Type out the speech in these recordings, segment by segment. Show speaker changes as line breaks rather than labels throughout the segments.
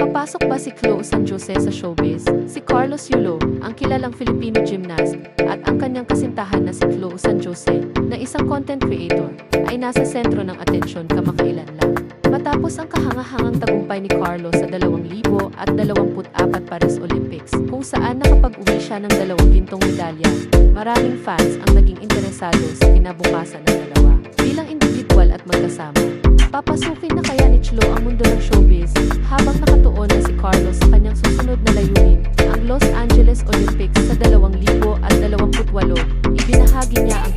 Papasok ba si Chloe San Jose sa showbiz? Si Carlos Yulo, ang kilalang Filipino gymnast, at ang kanyang kasintahan na si Chloe San Jose, na isang content creator, ay nasa sentro ng atensyon kamakailan lang. Matapos ang kahangahangang tagumpay ni Carlos sa 2024 Paris Olympics, kung saan nakapag-uwi siya ng dalawang gintong medalya, maraming fans ang naging interesado sa kinabukasan ng dalawa. Bilang individual at magkasama, papasukin na kaya ni Chlo ang mundo ng showbiz habang Carlos kanyang susunod na layunin, ang Los Angeles Olympics sa 2028. Ibinahagi niya ang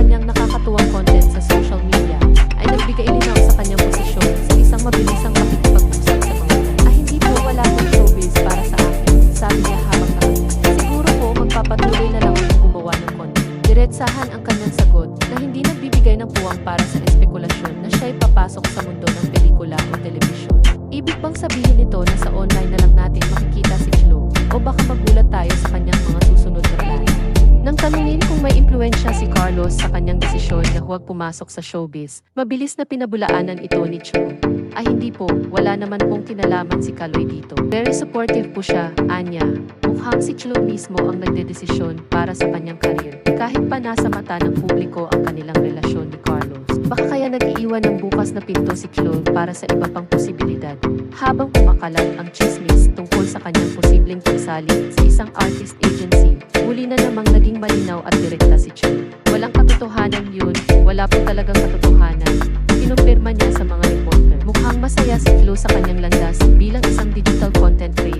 kanyang nakakatuwang content sa social media, ay nagbigay linaw sa kanyang posisyon sa isang mabilisang pakikipag-usap sa mga Ah, hindi po wala pong showbiz para sa akin, sabi niya habang nakangiti. Siguro po magpapatuloy na lang ako gumawa ng content. Diretsahan ang kanyang sagot na hindi nagbibigay ng puwang para sa espekulasyon na siya'y papasok sa mundo ng pelikula o telebisyon. Ibig bang sabihin nito na sa online na lang natin makikita si Chlo o baka magulat tayo sa kanyang mga tanungin kung may impluensya si Carlos sa kanyang desisyon na huwag pumasok sa showbiz, mabilis na pinabulaanan ito ni Chlo. Ay hindi po, wala naman pong kinalaman si Kaloy dito. Very supportive po siya, Anya. Mukhang si Chlo mismo ang nagdedesisyon para sa kanyang karir. Kahit pa nasa mata ng publiko ang kanilang relasyon ni Carlos. Baka kaya nag-iiwan ng bukas na pinto si Chlo para sa iba pang posibilidad. Habang kumakalat ang chismis tungkol sa kanyang posibleng pagsali sa isang artist agency, muli na malinaw at direkta si Chlo. Walang katotohanan yun, wala po talagang katotohanan. Kinumpirma niya sa mga reporter. Mukhang masaya si Chlo sa kanyang landas bilang isang digital content creator.